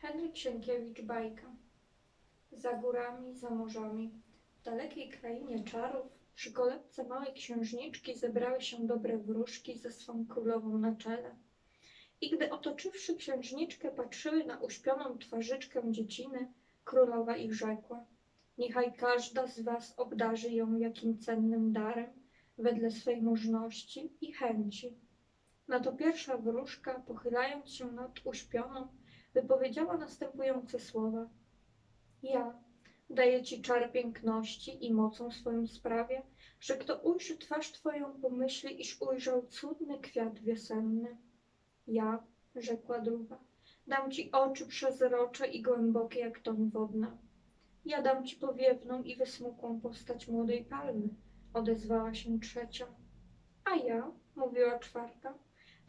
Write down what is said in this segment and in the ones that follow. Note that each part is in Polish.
Henryk Sienkiewicz Bajka Za górami, za morzami, w dalekiej krainie czarów, przy kolebce małej księżniczki zebrały się dobre wróżki ze swą królową na czele. I gdy otoczywszy księżniczkę patrzyły na uśpioną twarzyczkę dzieciny, królowa ich rzekła Niechaj każda z was obdarzy ją jakim cennym darem, wedle swej możności i chęci. Na to pierwsza wróżka, pochylając się nad uśpioną, wypowiedziała następujące słowa. Ja daję ci czar piękności i mocą swoją sprawie, że kto ujrzy twarz twoją, pomyśli, iż ujrzał cudny kwiat wiosenny. Ja, rzekła druga, dam ci oczy przezrocze i głębokie jak toń wodna. Ja dam ci powiewną i wysmukłą postać młodej palmy, odezwała się trzecia. A ja, mówiła czwarta,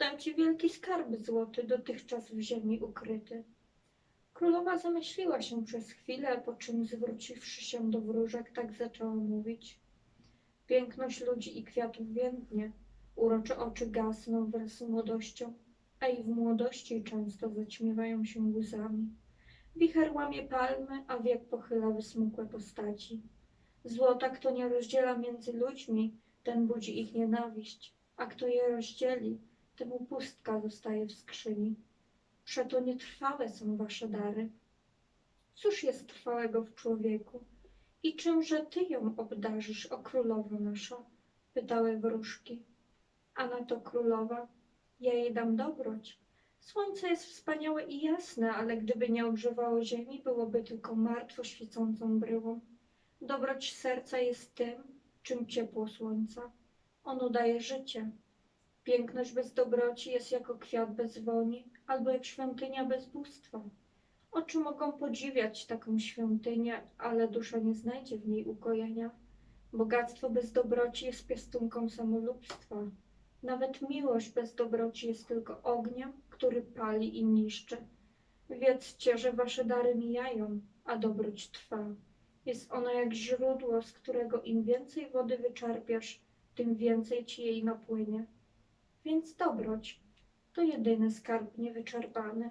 dam ci wielki skarb złoty, dotychczas w ziemi ukryty. Królowa zamyśliła się przez chwilę, po czym zwróciwszy się do wróżek, tak zaczęła mówić. Piękność ludzi i kwiatów więdnie, urocze oczy gasną wraz z młodością, a i w młodości często zaćmiewają się łzami. Wicher łamie palmy, a wiek pochyla wysmukłe postaci. Złota, kto nie rozdziela między ludźmi, ten budzi ich nienawiść, a kto je rozdzieli, temu pustka zostaje w skrzyni. Przeto nietrwałe są wasze dary. Cóż jest trwałego w człowieku? I czymże ty ją obdarzysz, o królowo nasza? Pytały wróżki. A na to królowa, ja jej dam dobroć. Słońce jest wspaniałe i jasne, ale gdyby nie ogrzewało ziemi, byłoby tylko martwo świecącą bryłą. Dobroć serca jest tym, czym ciepło słońca. Ono daje życie. Piękność bez dobroci jest jako kwiat bez woni, albo jak świątynia bez bóstwa. Oczy mogą podziwiać taką świątynię, ale dusza nie znajdzie w niej ukojenia. Bogactwo bez dobroci jest piastunką samolubstwa. Nawet miłość bez dobroci jest tylko ogniem, który pali i niszczy. Wiedzcie, że wasze dary mijają, a dobroć trwa. Jest ona jak źródło, z którego im więcej wody wyczerpiasz, tym więcej ci jej napłynie. Więc dobroć to jedyny skarb niewyczerpany.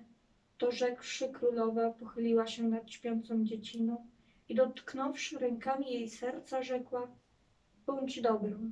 To rzekłszy królowa pochyliła się nad śpiącą dzieciną i dotknąwszy rękami jej serca rzekła Bądź dobrą,